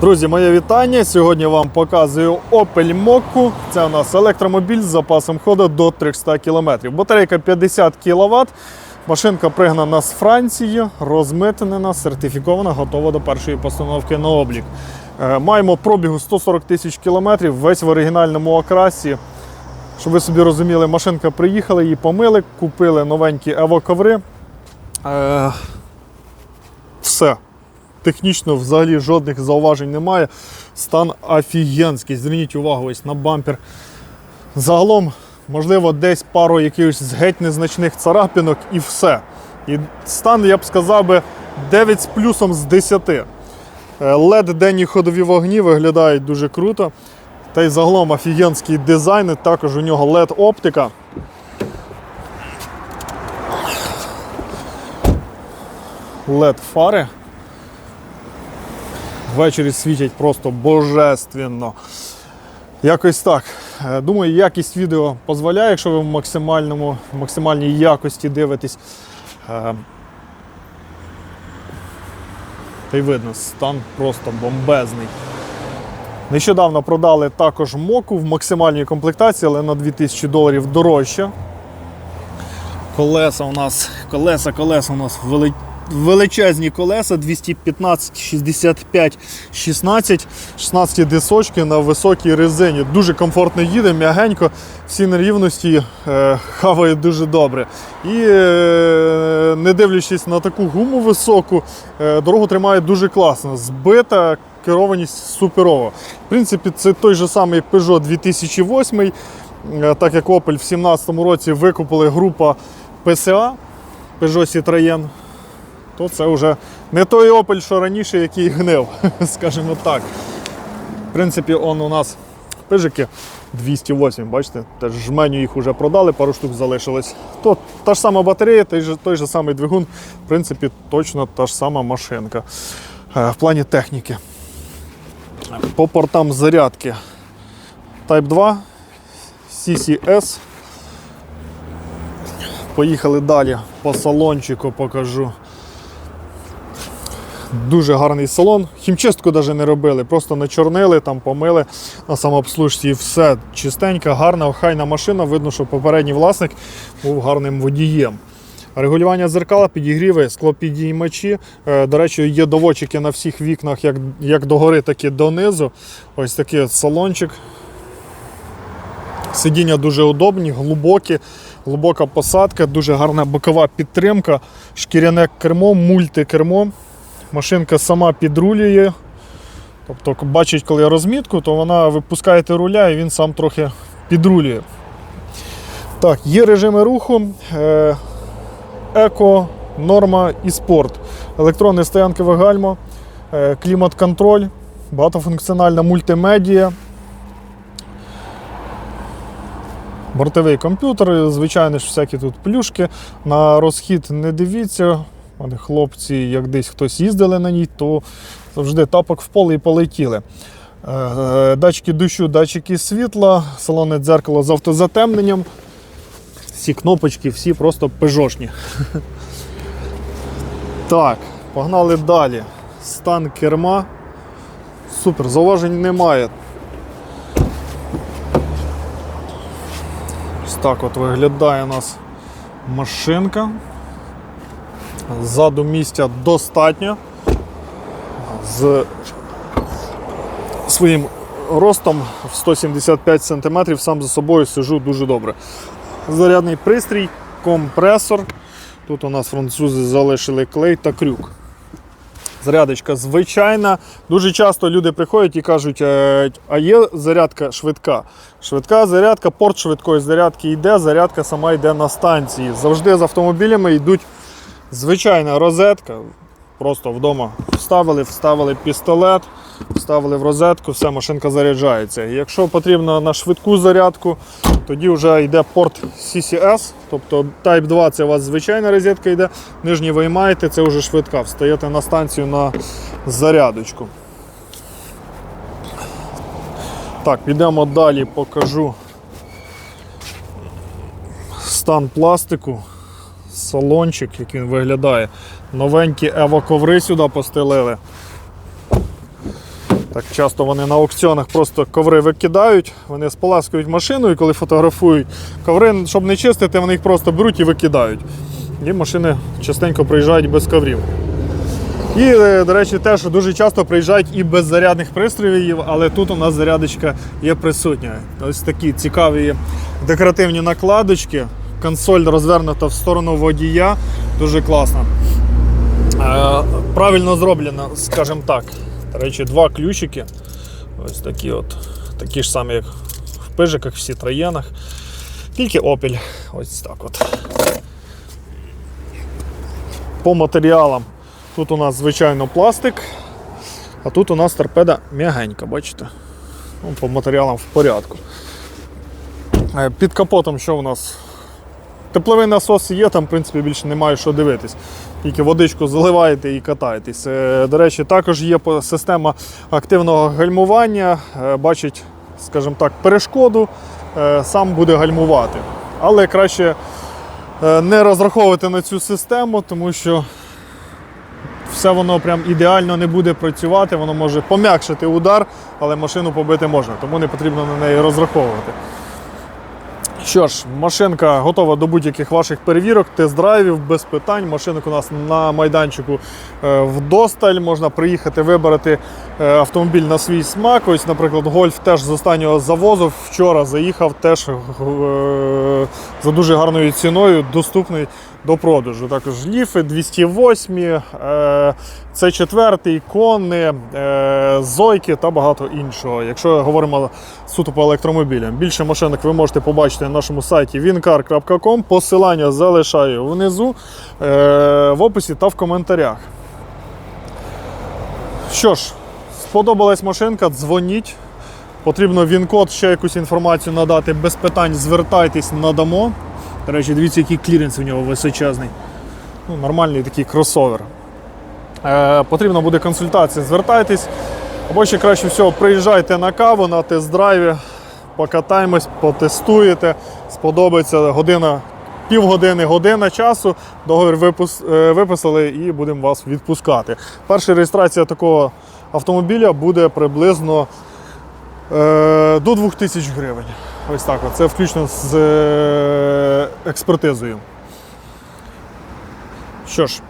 Друзі, моє вітання. Сьогодні вам показую Opel Mokka. Це у нас електромобіль з запасом ходу до 300 км. Батарейка 50 кВт. Машинка пригнана з Франції, розмитнена, сертифікована, готова до першої постановки на облік. Е, Маємо пробігу 140 тисяч кілометрів, весь в оригінальному окрасі. Щоб ви собі розуміли, машинка приїхала, її помили, купили новенькі ево-коври. Е, Все. Технічно взагалі жодних зауважень немає. Стан офігенський. Зверніть увагу ось на бампер. Загалом, можливо, десь пару якихось геть незначних царапінок і все. І стан, я б сказав би, 9 з плюсом з 10. led денні ходові вогні виглядають дуже круто. Та й загалом офігенський дизайн, також у нього LED оптика. Ввечері світять просто божественно. Якось так. Е, Думаю, якість відео дозволяє, якщо ви в максимальному, в максимальній якості дивитесь. Е, Та й видно, стан просто бомбезний. Нещодавно продали також моку в максимальній комплектації, але на 2000 доларів дорожче. Колеса у нас, колеса, колеса у нас вели- величезні колеса 215, 65, 16, 16 дисочки на високій резині. Дуже комфортно їде, м'ягенько, всі нерівності е, хаває дуже добре. І е, не дивлячись на таку гуму високу, е, дорогу тримає дуже класно. Збита, керованість суперова. В принципі, це той же самий Peugeot 2008, е, так як Opel в 2017 році викупили група PSA Peugeot Citroën, то це вже не той Opel, що раніше, який гнив, скажімо так. В принципі, он у нас пижики 208, бачите, теж жменю їх вже продали, пару штук залишилось. То та ж сама батарея, той же, той же самий двигун, в принципі, точно та ж сама машинка. Е, В плані техніки. По портам зарядки Type 2, CCS. Поїхали далі по салончику покажу. Дуже гарний салон. Хімчистку навіть не робили, просто начорнили, там помили на самообслужці все. Чистенька, гарна, охайна машина. Видно, що попередній власник був гарним водієм. Регулювання дзеркала, підігріви, склопідіймачі. Е, До речі, є доводчики на всіх вікнах, як, як догори, так і донизу. Ось такий салончик. Сидіння дуже удобні, глибокі, глибока посадка, дуже гарна бокова підтримка, шкіряне кермо, мультикермо. Машинка сама підрулює. Тобто, бачить, коли я розмітку, то вона випускаєте руля і він сам трохи підрулює. Так, є режими руху. Е, еко, норма і спорт. Електронне стоянкове гальмо, е, клімат-контроль, багатофункціональна мультимедія. Бортовий комп'ютер, звичайно ж, всякі тут плюшки. На розхід не дивіться. У хлопці, як десь хтось їздили на ній, то завжди тапок в поле і полетіли. Е, Датчики дощу, датчики світла, салонне дзеркало з автозатемненням. Всі кнопочки, всі просто пежошні. Так, погнали далі. Стан керма. Супер, зауважень немає. Ось так от виглядає у нас машинка. Ззаду місця достатньо. З своїм ростом в 175 см сам за собою сижу дуже добре. Зарядний пристрій, компресор. Тут у нас французи залишили клей та крюк. Зарядочка звичайна. Дуже часто люди приходять і кажуть, «Е, а є зарядка швидка. Швидка зарядка, порт швидкої зарядки йде, зарядка сама йде на станції. Завжди з автомобілями йдуть звичайна розетка. Просто вдома вставили, вставили пістолет, вставили в розетку, все, машинка заряджається. Якщо потрібно на швидку зарядку, тоді вже йде порт CCS, тобто Type 2 це у вас звичайна розетка йде, нижній виймаєте, це вже швидка. Встаєте на станцію на зарядочку. Так, підемо далі, покажу стан пластику салончик, як він виглядає. Новенькі ево-коври сюди постелили. Так часто вони на аукціонах просто коври викидають, вони споласкують машину і коли фотографують коври, щоб не чистити, вони їх просто беруть і викидають. І машини частенько приїжджають без коврів. І, е, до речі, теж дуже часто приїжджають і без зарядних пристроїв, але тут у нас зарядочка є присутня. Ось такі цікаві декоративні накладочки. Консоль розвернута в сторону водія. Дуже класно. Е, Правильно зроблено, скажімо так. До речі, два ключики. Ось такі от. Такі ж самі, як в пижиках, в Citroёnах. Тільки Opel. Ось так от. По матеріалам. Тут у нас, звичайно, пластик, а тут у нас торпеда м'ягенька, бачите? Ну, по матеріалам в порядку. Е, Під капотом що у нас? Тепловий насос є, там, в принципі, більше немає що дивитись. Тільки водичку заливаєте і катаєтесь. Е, До речі, також є система активного гальмування. Е, Бачить, скажімо так, перешкоду, е, сам буде гальмувати. Але краще не розраховувати на цю систему, тому що все воно прям ідеально не буде працювати, воно може пом'якшити удар, але машину побити можна, тому не потрібно на неї розраховувати. Що ж, машинка готова до будь-яких ваших перевірок, тест-драйвів без питань. Машинок у нас на майданчику е, вдосталь. Можна приїхати вибрати е, автомобіль на свій смак. Ось, наприклад, гольф теж з останнього завозу. Вчора заїхав теж е, за дуже гарною ціною, доступний до продажу. Також ліфи 208, е, це четвертий, конни, е, зойки та багато іншого. Якщо говоримо суто по електромобілям. Більше машинок ви можете побачити на нашому сайті wincar.com. Посилання залишаю внизу е, в описі та в коментарях. Що ж, сподобалась машинка, дзвоніть. Потрібно він-код, ще якусь інформацію надати без питань, звертайтесь, надамо. До речі, дивіться, який кліренс у нього височезний. Ну, нормальний такий кросовер. Е, потрібна буде консультація, звертайтесь. Або ще краще всього, приїжджайте на каву на тест-драйві, покатаємось, потестуєте. Сподобається година, півгодини, година часу. Договір випус, е, виписали і будемо вас відпускати. Перша реєстрація такого автомобіля буде приблизно до 2000 гривень. Ось так. Це включно з е, експертизою. Що ж,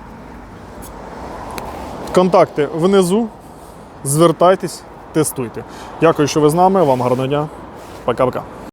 контакти внизу. Звертайтесь, тестуйте. Дякую, що ви з нами. Вам гарного дня. Пока-пока.